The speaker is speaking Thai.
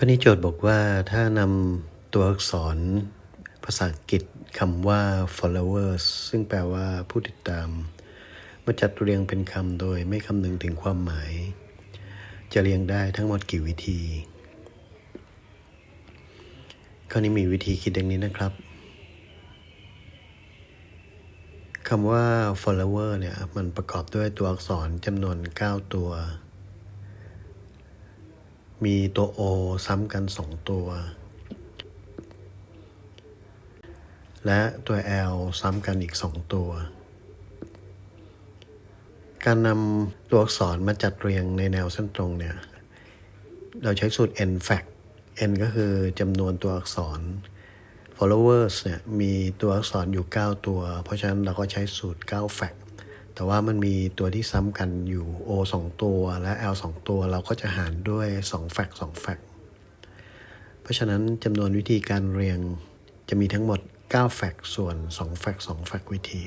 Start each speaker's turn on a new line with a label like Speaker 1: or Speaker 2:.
Speaker 1: ข้อนี้โจทย์บอกว่าถ้านำตัวอักษรภาษาอังกฤษคำว่า followers ซึ่งแปลว่าผู้ติดตาม มาจัดเรียงเป็นคำโดยไม่คำนึงถึงความหมาย จะเรียงได้ทั้งหมดกี่วิธี ข้อนี้มีวิธีคิดดังนี้นะครับคำว่า follower เนี่ย มันประกอบด้วยตัวอักษรจำนวน 9 ตัว มีตัว O ซ้ำกัน2ตัว และตัว L ซ้ำกันอีก2ตัว การนำตัวอักษรมาจัดเรียงในแนวเส้นตรงเนี่ย เราใช้สูตร n fact n ก็คือจำนวนตัวอักษร followers เนี่ยมีตัวอักษรอยู่ 9 ตัว เพราะฉะนั้นเราก็ใช้สูตร 9 fact แต่ว่ามันมีตัวที่ซ้ำกันอยู่ o 2 ตัวและ l 2 ตัวเราก็จะหารด้วย2แฟก2แฟกเพราะฉะนั้นจำนวนวิธีการเรียงจะมีทั้งหมด9แฟกส่วน2แฟก2แฟกวิธี